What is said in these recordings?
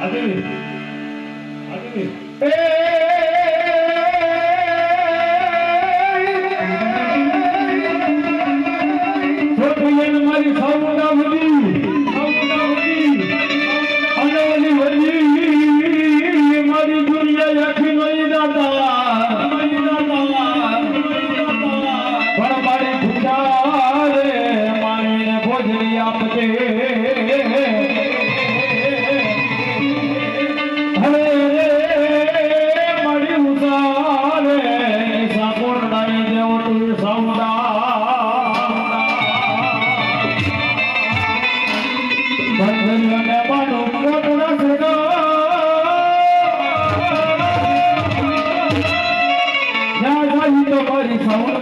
Ademir. Ademir. Hey! Thank you.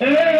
Hey!